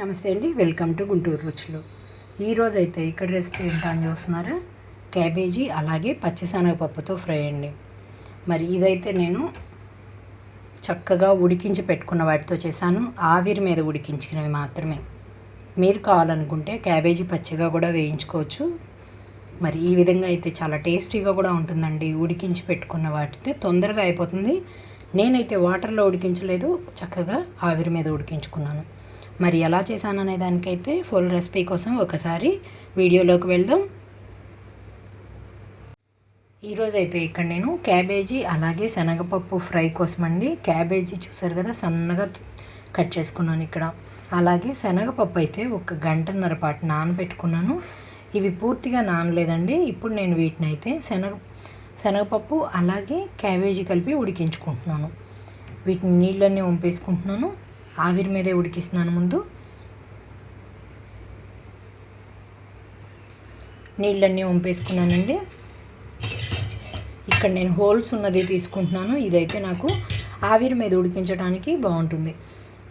నమస్తే అండి. Welcome to Guntur రుచులు. ఈరోజు అయితే ఇక్కడ రెసిపీ ఏంటని అని చూస్తున్నారా? క్యాబేజీ అలాగే పచ్చిశనగపప్పుతో ఫ్రై అండి. మరి ఇదైతే నేను చక్కగా ఉడికించి పెట్టుకున్న వాటితో చేశాను. ఆవిరి మీద ఉడికించినవి మాత్రమే. మీరు కావాలనుకుంటే క్యాబేజీ పచ్చిగా కూడా వేయించుకోవచ్చు. మరి ఈ విధంగా అయితే చాలా టేస్టీగా కూడా ఉంటుందండి. ఉడికించి పెట్టుకున్న వాటితే తొందరగా అయిపోతుంది. నేనైతే వాటర్లో ఉడికించలేదు. చక్కగా ఆవిరి మీద ఉడికించుకున్నాను. మరి ఎలా చేశాననే దానికైతే ఫుల్ రెసిపీ కోసం ఒకసారి వీడియోలోకి వెళ్దాం. ఈరోజు అయితే ఇక్కడ నేను క్యాబేజీ అలాగే శనగపప్పు ఫ్రై కోసం అండి క్యాబేజీ చూసారు కదా సన్నగా కట్ చేసుకున్నాను ఇక్కడ. అలాగే శనగపప్పు అయితే ఒక గంటన్నర పాటు నానబెట్టుకున్నాను. ఇవి పూర్తిగా నానలేదండి. ఇప్పుడు నేను వీటిని అయితే శనగ శనగపప్పు అలాగే క్యాబేజీ కలిపి ఉడికించుకుంటున్నాను. వీటిని నీళ్ళన్నీ వంపేసుకుంటున్నాను. ఆవిరి మీదే ఉడికిస్తున్నాను ముందు. నీళ్ళన్నీ వంపేసుకున్నానండి. ఇక్కడ నేను హోల్స్ ఉన్నది తీసుకుంటున్నాను. ఇదైతే నాకు ఆవిరి మీద ఉడికించడానికి బాగుంటుంది.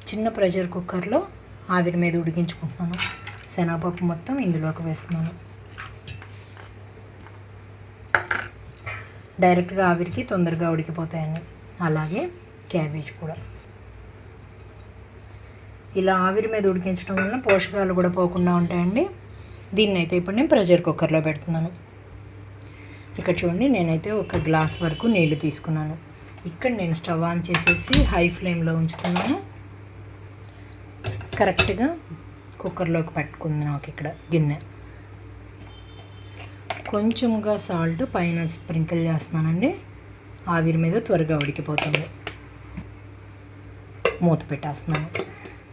చిన్న ప్రెషర్ కుక్కర్లో ఆవిరి మీద ఉడికించుకుంటున్నాను. శనగపప్పు మొత్తం ఇందులోకి వేస్తున్నాను. డైరెక్ట్గా ఆవిరికి తొందరగా ఉడికిపోతాయని. అలాగే క్యాబేజ్ కూడా. ఇలా ఆవిరి మీద ఉడికించడం వలన పోషకాలు కూడా పోకుండా ఉంటాయండి. దీన్ని అయితే ఇప్పుడు నేను ప్రెషర్ కుక్కర్లో పెడుతున్నాను. ఇక్కడ చూడండి నేనైతే ఒక గ్లాస్ వరకు నీళ్ళు తీసుకున్నాను. ఇక్కడ నేను స్టవ్ ఆన్ చేసేసి హై ఫ్లేమ్లో ఉంచుతున్నాను. కరెక్ట్గా కుక్కర్లోకి పెట్టుకుంది నాకు ఇక్కడ గిన్నె. కొంచెంగా సాల్ట్ పైన స్ప్రింకిల్ చేస్తున్నానండి. ఆవిరి మీద త్వరగా ఉడికిపోతుంది. మూత పెట్టేస్తున్నాను.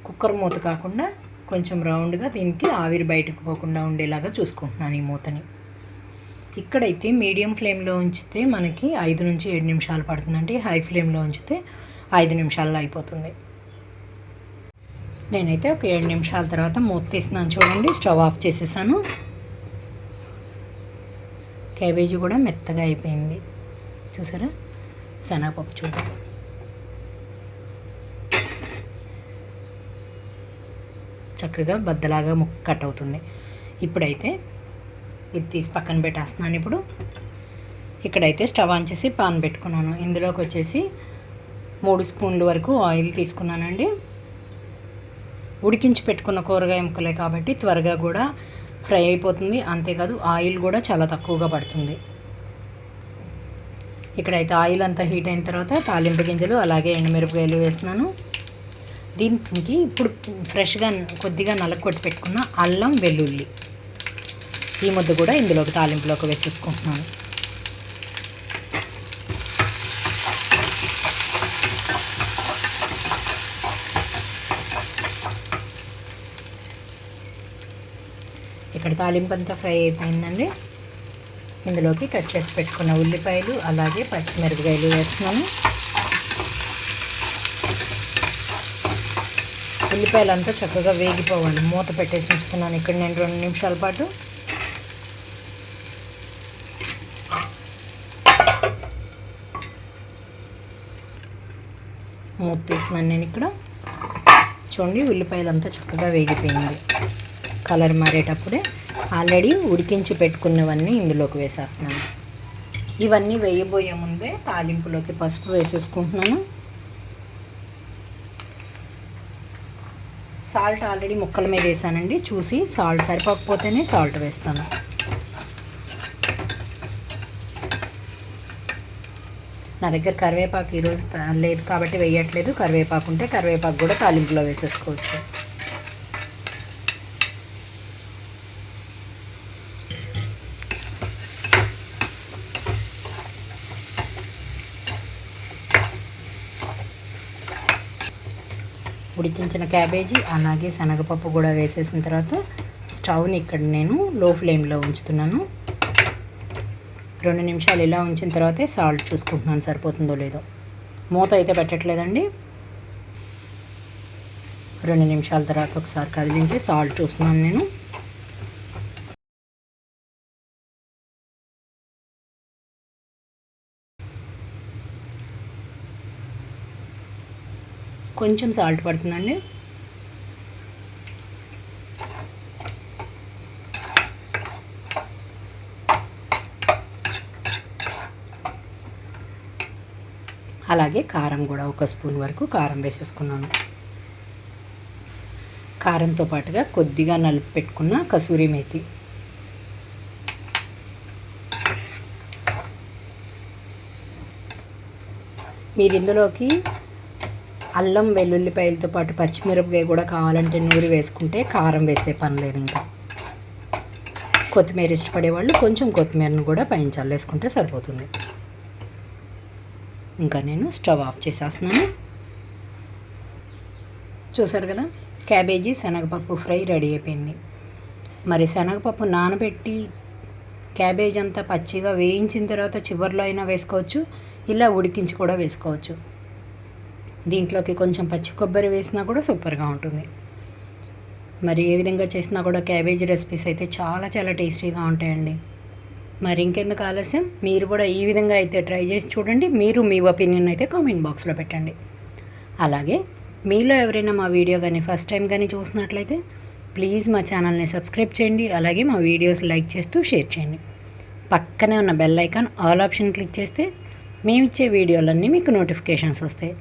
కుక్కర్ మూత కాకుండా కొంచెం రౌండ్గా దీనికి ఆవిరి బయటకు పోకుండా ఉండేలాగా చూసుకుంటున్నాను ఈ మూతని. ఇక్కడైతే మీడియం ఫ్లేమ్లో ఉంచితే మనకి ఐదు నుంచి ఏడు నిమిషాలు పడుతుందండి హై ఫ్లేమ్లో ఉంచితే ఐదు నిమిషాల్లో అయిపోతుంది. నేనైతే ఒక ఏడు నిమిషాల తర్వాత మూత తీస్తున్నాను. చూడండి స్టవ్ ఆఫ్ చేసేసాను. క్యాబేజీ కూడా మెత్తగా అయిపోయింది. చూసారా? శనగపప్పు చూడండి చక్కగా బద్దలాగా ముక్క కట్ అవుతుంది. ఇప్పుడైతే ఇది తీసి పక్కన పెట్టేస్తున్నాను ఇప్పుడు. ఇక్కడైతే స్టవ్ ఆన్ చేసి పాన్ పెట్టుకున్నాను. ఇందులోకి వచ్చేసి మూడు స్పూన్ల వరకు ఆయిల్ తీసుకున్నానండి. ఉడికించి పెట్టుకున్న కూరగాయ ముక్కలే కాబట్టి త్వరగా కూడా ఫ్రై అయిపోతుంది. అంతేకాదు ఆయిల్ కూడా చాలా తక్కువగా పడుతుంది. ఇక్కడైతే ఆయిల్ అంతా హీట్ అయిన తర్వాత తాలింపు గింజలు అలాగే ఎండుమిరపకాయలు వేస్తున్నాను. దీనికి ఇప్పుడు ఫ్రెష్గా కొద్దిగా నలకొట్టి పెట్టుకున్న అల్లం వెల్లుల్లి. ఈ ముద్ద కూడా ఇందులోకి తాలింపులోకి వేసేసుకుంటున్నాను. ఇక్కడ తాలింపు అంతా ఫ్రై అయిపోయిందండి. ఇందులోకి కట్ చేసి పెట్టుకున్న ఉల్లిపాయలు అలాగే పచ్చిమిరపకాయలు వేస్తున్నాను. ఉల్లిపాయలు అంతా చక్కగా వేగిపోవాలి. మూత పెట్టేసి ఉంచుతున్నాను. ఇక్కడ నేను రెండు నిమిషాల పాటు మూత తీస్తున్నాను నేను ఇక్కడ. చూడండి ఉల్లిపాయలు అంతా చక్కగా వేగిపోయింది. కలర్ మారేటప్పుడే ఆల్రెడీ ఉడికించి పెట్టుకున్నవన్నీ ఇందులోకి వేసేస్తున్నాను. ఇవన్నీ వేయబోయే ముందే తాలింపులోకి పసుపు వేసేసుకుంటున్నాను. సాల్ట్ ఆల్రెడీ ముక్కల మీద వేసానండి. చూసి సాల్ట్ సరిపోకపోతేనే సాల్ట్ వేస్తాను. నా దగ్గర కరివేపాకు ఈరోజు లేదు కాబట్టి వేయట్లేదు. కరివేపాకు ఉంటే కరివేపాకు కూడా తాలింపులో వేసేసుకోవచ్చు. ఉడికించిన క్యాబేజీ అలాగే శనగపప్పు కూడా వేసేసిన తర్వాత స్టవ్ని ఇక్కడ నేను లో ఫ్లేమ్లో ఉంచుతున్నాను. రెండు నిమిషాలు ఇలా ఉంచిన తర్వాతే సాల్ట్ చూసుకుంటున్నాను సరిపోతుందో లేదో. మూత అయితే పెట్టట్లేదండి. రెండు నిమిషాల తర్వాత ఒకసారి కదిలించి సాల్ట్ చూస్తున్నాను నేను. కొంచెం సాల్ట్ పడుతుందండి. అలాగే కారం కూడా ఒక స్పూన్ వరకు కారం వేసేసుకున్నాను. కారంతో పాటుగా కొద్దిగా నలుపు పెట్టుకున్న కసూరి మేతి. మీరు ఇందులోకి అల్లం వెల్లుల్లిపాయలతో పాటు పచ్చిమిరపకాయ కూడా కావాలంటే నూరి వేసుకుంటే కారం వేసే పని లేదు ఇంకా. కొత్తిమీర ఇష్టపడే వాళ్ళు కొంచెం కొత్తిమీరను కూడా పైన చల్లేసుకుంటే సరిపోతుంది. ఇంకా నేను స్టవ్ ఆఫ్ చేసేస్తున్నాను. చూసారు కదా? క్యాబేజీ శనగపప్పు ఫ్రై రెడీ అయిపోయింది. మరి శనగపప్పు నానబెట్టి క్యాబేజ్ అంతా పచ్చిగా వేయించిన తర్వాత చివరిలో అయినా వేసుకోవచ్చు ఇలా ఉడికించి కూడా వేసుకోవచ్చు. దీంట్లోకి కొంచెం పచ్చి కొబ్బరి వేసినా కూడా సూపర్గా ఉంటుంది. మరి ఏ విధంగా చేసినా కూడా క్యాబేజీ రెసిపీస్ అయితే చాలా చాలా టేస్టీగా ఉంటాయండి. మరి ఇంకెందుకు ఆలస్యం? మీరు కూడా ఈ విధంగా అయితే ట్రై చేసి చూడండి. మీరు మీ ఒపీనియన్ అయితే కామెంట్ బాక్స్లో పెట్టండి. అలాగే మీలో ఎవరైనా మా వీడియో కానీ ఫస్ట్ టైం కానీ చూసినట్లయితే ప్లీజ్ మా ఛానల్ని సబ్స్క్రైబ్ చేయండి. అలాగే మా వీడియోస్ లైక్ చేస్తూ షేర్ చేయండి. పక్కనే ఉన్న bell icon all option click చేస్తే మేమిచ్చే వీడియోలన్నీ మీకు నోటిఫికేషన్స్ వస్తాయి.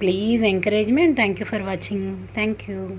Please encouragement. Thank you for watching. Thank you.